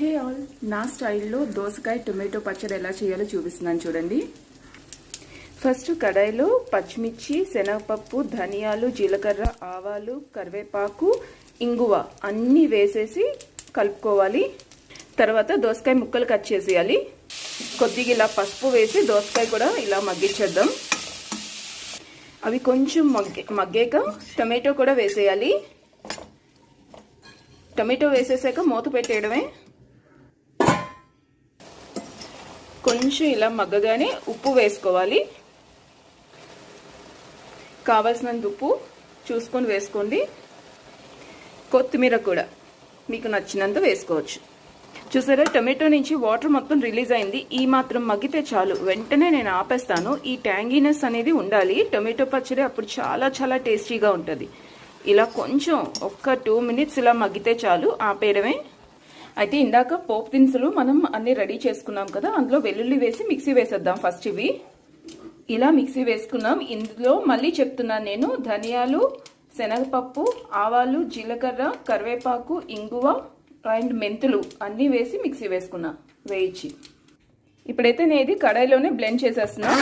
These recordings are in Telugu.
హే ఆల్ నా స్టైల్లో దోసకాయ టొమాటో పచ్చడి ఎలా చేయాలో చూపిస్తున్నాను చూడండి. ఫస్ట్ కడాయిలో పచ్చిమిర్చి శనగపప్పు ధనియాలు జీలకర్ర ఆవాలు కరివేపాకు ఇంగువ అన్నీ వేసేసి కలుపుకోవాలి. తర్వాత దోసకాయ ముక్కలు కట్ చేసేయాలి. కొద్దిగా ఇలా పసుపు వేసి దోసకాయ కూడా ఇలా మగ్గించేద్దాం. అవి కొంచెం మగ్గే మగ్గాక టొమాటో కూడా వేసేయాలి. టొమాటో వేసేసాక మూత పెట్టేయడమే. కొంచెం ఇలా మగ్గగానే ఉప్పు వేసుకోవాలి. కావలసినంత ఉప్పు చూసుకొని వేసుకోండి. కొత్తిమీర కూడా మీకు నచ్చినంత వేసుకోవచ్చు. చూసారా టొమాటో నుంచి వాటర్ మొత్తం రిలీజ్ అయింది. ఈ మాత్రం మగ్గితే చాలు. వెంటనే నేను ఆపేస్తాను. ఈ ట్యాంగీనెస్ అనేది ఉండాలి. టొమాటో పచ్చడి అప్పుడు చాలా చాలా టేస్టీగా ఉంటుంది. ఇలా కొంచెం ఒక్క టూ మినిట్స్ ఇలా మగ్గితే చాలు. ఆపేయడమే. అయితే ఇందాక పోపు దినుసులు మనం అన్ని రెడీ చేసుకున్నాం కదా అందులో వెల్లుల్లి వేసి మిక్సీ వేసేద్దాం ఫస్ట్ ఇవి. ఇలా మిక్సీ వేసుకున్నాం. ఇందులో మళ్ళీ చెప్తున్నాను నేను ధనియాలు శనగపప్పు ఆవాలు జీలకర్ర కరివేపాకు ఇంగువ అండ్ మెంతులు అన్నీ వేసి మిక్సీ వేసుకున్నా వేయించి. ఇప్పుడైతే నేను ఇది కడాయిలోనే బ్లెండ్ చేసేస్తున్నా.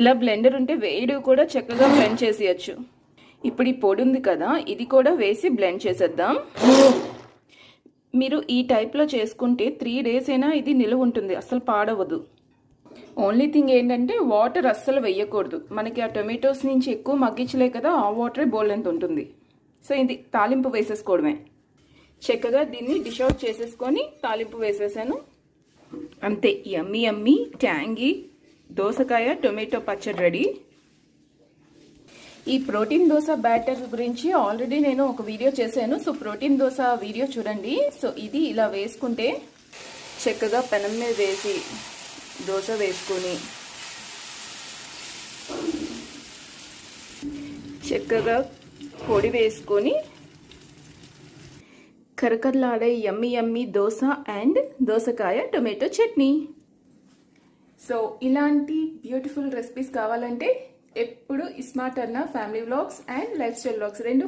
ఇలా బ్లెండర్ ఉంటే వేడి కూడా చక్కగా బ్లెండ్ చేసేయచ్చు. ఇప్పుడు ఈ పొడి ఉంది కదా ఇది కూడా వేసి బ్లెండ్ చేసేద్దాం. మీరు ఈ టైప్లో చేసుకుంటే త్రీ డేస్ అయినా ఇది నిలువ ఉంటుంది అసలు పాడవదు. ఓన్లీ థింగ్ ఏంటంటే వాటర్ అస్సలు వేయకూడదు. మనకి ఆ టొమాటోస్ నుంచి ఎక్కువ మగ్గించలే కదా ఆ వాటరే బోల్ ఎంత ఉంటుంది. సో ఇది తాలింపు వేసేసుకోవడమే. చక్కగా దీన్ని డిష్ అవుట్ చేసేసుకొని తాలింపు వేసేసాను. అంతే ఎమ్మి అమ్మి ట్యాంగీ దోసకాయ టొమాటో పచ్చడి రెడీ. ఈ ప్రోటీన్ దోశ బ్యాటర్ గురించి ఆల్రెడీ నేను ఒక వీడియో చేశాను. సో ప్రోటీన్ దోశ వీడియో చూడండి. సో ఇది ఇలా వేసుకుంటే చక్కగా పెనం మీద వేసి దోశ వేసుకొని చక్కగా పొడి వేసుకొని కరకరలాడే యమ్మి యమ్మి దోశ అండ్ దోసకాయ టొమాటో చట్నీ. సో ఇలాంటి బ్యూటిఫుల్ రెసిపీస్ కావాలంటే ఎప్పుడు iSmart Anna family vlogs and life style vlogs రెండు